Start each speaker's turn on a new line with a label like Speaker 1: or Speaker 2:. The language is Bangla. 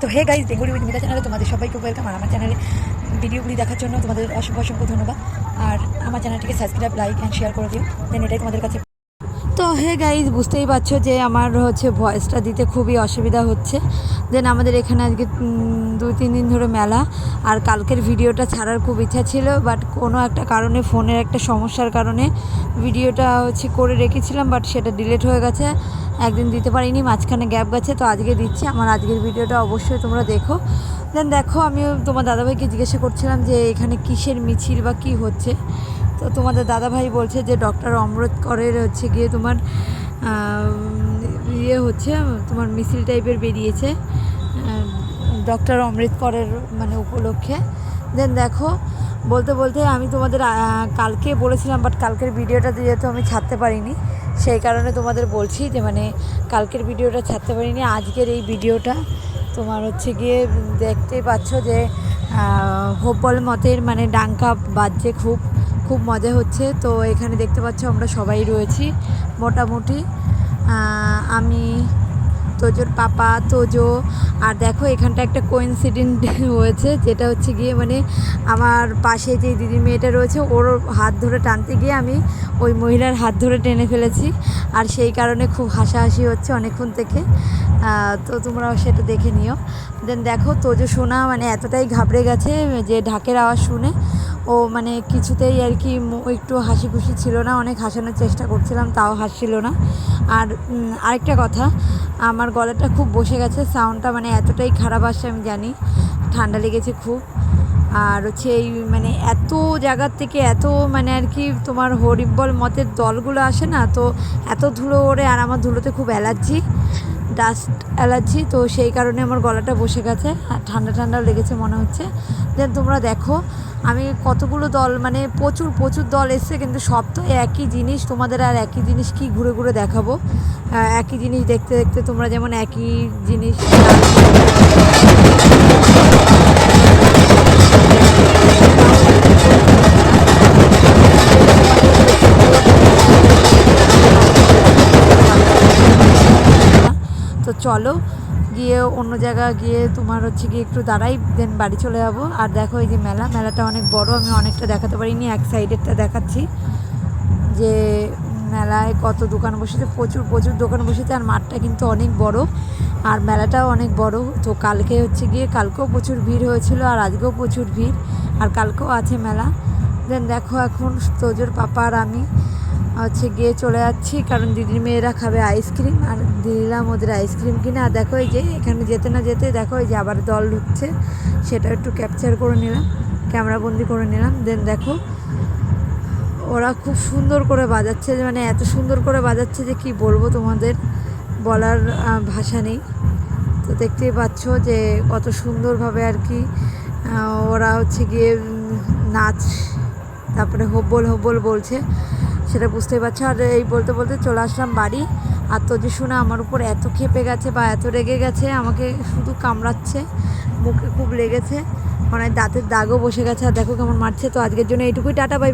Speaker 1: তো hey guys Bengali with Mita চ্যানেলে তোমাদের সবাইকে ওয়েলকাম আর আমার চ্যানেলে ভিডিওগুলি দেখার জন্য তোমাদের অসংখ্য অসংখ্য ধন্যবাদ। আর আমার চ্যানেলটিকে সাবস্ক্রাইব লাইক অ্যান্ড শেয়ার করে দিও। দেন এটাই তোমাদের কাছে তো হে গাইজ বুঝতেই পারছ যে আমার হচ্ছে ভয়েসটা দিতে খুবই অসুবিধা হচ্ছে। দেন আমাদের এখানে আজকে দুই, তিন দিন ধরে মেলা। আর কালকের ভিডিওটা ছাড়ার খুব ইচ্ছা ছিল বাট কোনো একটা কারণে, ফোনের একটা সমস্যার কারণে ভিডিওটা হচ্ছে করে রেখেছিলাম বাট সেটা ডিলেট হয়ে গেছে। একদিন দিতে পারিনি, মাঝখানে গ্যাপ গেছে, তো আজকে দিচ্ছি। আমার আজকের ভিডিওটা অবশ্যই তোমরা দেখো। দেন দেখো, আমিও তোমার দাদাভাইকে জিজ্ঞাসা করছিলাম যে এখানে কিসের মিছিল বা কী হচ্ছে। তো তোমাদের দাদাভাই বলছে যে ডক্টর অমৃত করের হচ্ছে গিয়ে তোমার ইয়ে হচ্ছে, তোমার মিছিল টাইপের বেরিয়েছে ডক্টর অমৃত করের মানে উপলক্ষে। দেন দেখো, বলতে বলতে আমি তোমাদের কালকে বলেছিলাম বাট কালকের ভিডিওটা যেহেতু আমি ছাড়তে পারিনি, সেই কারণে তোমাদের বলছি যে মানে কালকের ভিডিওটা ছাড়তে পারিনি, আজকের এই ভিডিওটা তোমার হচ্ছে গিয়ে দেখতেই পাচ্ছ যে হোপল মতের মানে ডাঙ্কা বাজছে খুব। খুব মজা হচ্ছে। তো এখানে দেখতে পাচ্ছ আমরা সবাই রয়েছি, মোটামুটি। আমি, তোজোর পাপা, তোজো, আর দেখো এখানটা একটা কোইন্সিডেন্ট হয়েছে, যেটা হচ্ছে গিয়ে মানে আমার পাশে যে দিদি মেয়েটা রয়েছে, ওর হাত ধরে টানতে গিয়ে আমি ওই মহিলার হাত ধরে টেনে ফেলেছি। আর সেই কারণে খুব হাসাহাসি হচ্ছে অনেকক্ষণ থেকে। তো তোমরাও সেটা দেখে নিও। দেন দেখো তোজো শোনা মানে এতটাই ঘাবড়ে গেছে যে ঢাকের আওয়াজ শুনে। ও মানে কিছুতেই আর কি একটু হাসি খুশি ছিল না, অনেক হাসানোর চেষ্টা করছিলাম, তাও হাসছিল না। আর আরেকটা কথা, আমার গলাটা খুব বসে গেছে সাউন্ডটা মানে এতটাই খারাপ আসছে আমি জানি, ঠান্ডা লেগেছে খুব। আর হচ্ছে এই মানে এত জায়গার থেকে এত মানে আর কি তোমার হরিবল মতের দলগুলো আসে না, তো এত ধুলো ওড়ে আর আমার ধুলোতে খুব অ্যালার্জি। ডাস্ট অ্যালার্জি তো সেই কারণে আমার গলাটা বসে গেছে। আর ঠান্ডা ঠান্ডাও লেগেছে মনে হচ্ছে। দেন তোমরা দেখো, আমি কতগুলো দল মানে প্রচুর প্রচুর দল এসছে, কিন্তু সব তো একই জিনিস। তোমাদের আর একই জিনিস কি ঘুরে ঘুরে দেখাবো? একই জিনিস দেখতে দেখতে তোমরা যেমন একই জিনিস চলো, গিয়ে অন্য জায়গা গিয়ে তোমার হচ্ছে গিয়ে একটু দাঁড়াই দেন বাড়ি চলে যাব। আর দেখো এই যে মেলা, মেলাটা অনেক বড়, আমি অনেকটা দেখাতে পারিনি, এক সাইডেরটা দেখাচ্ছি। যে মেলায় কত দোকান বসেছে, প্রচুর প্রচুর দোকান বসেছে, আর মাঠটা কিন্তু অনেক বড়, আর মেলাটাও অনেক বড়। তো কালকে হচ্ছে গিয়ে, কালকেও প্রচুর ভিড় হয়েছিল, আর আজকেও প্রচুর ভিড়, আর কালকেও আছে মেলা। দেন দেখো এখন তোজোর পাপা আর আমি হচ্ছে গিয়ে চলে যাচ্ছি, কারণ দিদির মেয়েরা খাবে আইসক্রিম আর দিলাম ওদের আইসক্রিম কিনে। আর দেখো যে, এখানে যেতে না যেতে দেখো যে আবার দল ঢুকছে, সেটা একটু ক্যাপচার করে নিলাম ক্যামেরাবন্দি করে নিলাম। দেন দেখো, ওরা খুব সুন্দর করে বাজাচ্ছে মানে এত সুন্দর করে বাজাচ্ছে যে কি বলব তোমাদের, বলার ভাষা নেই। তো দেখতেই পাচ্ছ যে কত সুন্দরভাবে আর কি ওরা হচ্ছে গিয়ে নাচ, তারপরে হব্বল হব্বল বলছে। সেটা বুঝতেই পারছ। আর এই বলতে বলতে চলে আসলাম বাড়ি। আর তো যে শুনে আমার উপর এত খেপে গেছে বা এত রেগে গেছে, আমাকে শুধু কামড়াচ্ছে, মুখে খুব লেগেছে। মানে দাঁতের দাগও বসে গেছে। আর দেখো কেমন মারছে। তো আজকের জন্য এইটুকুই। Tata bye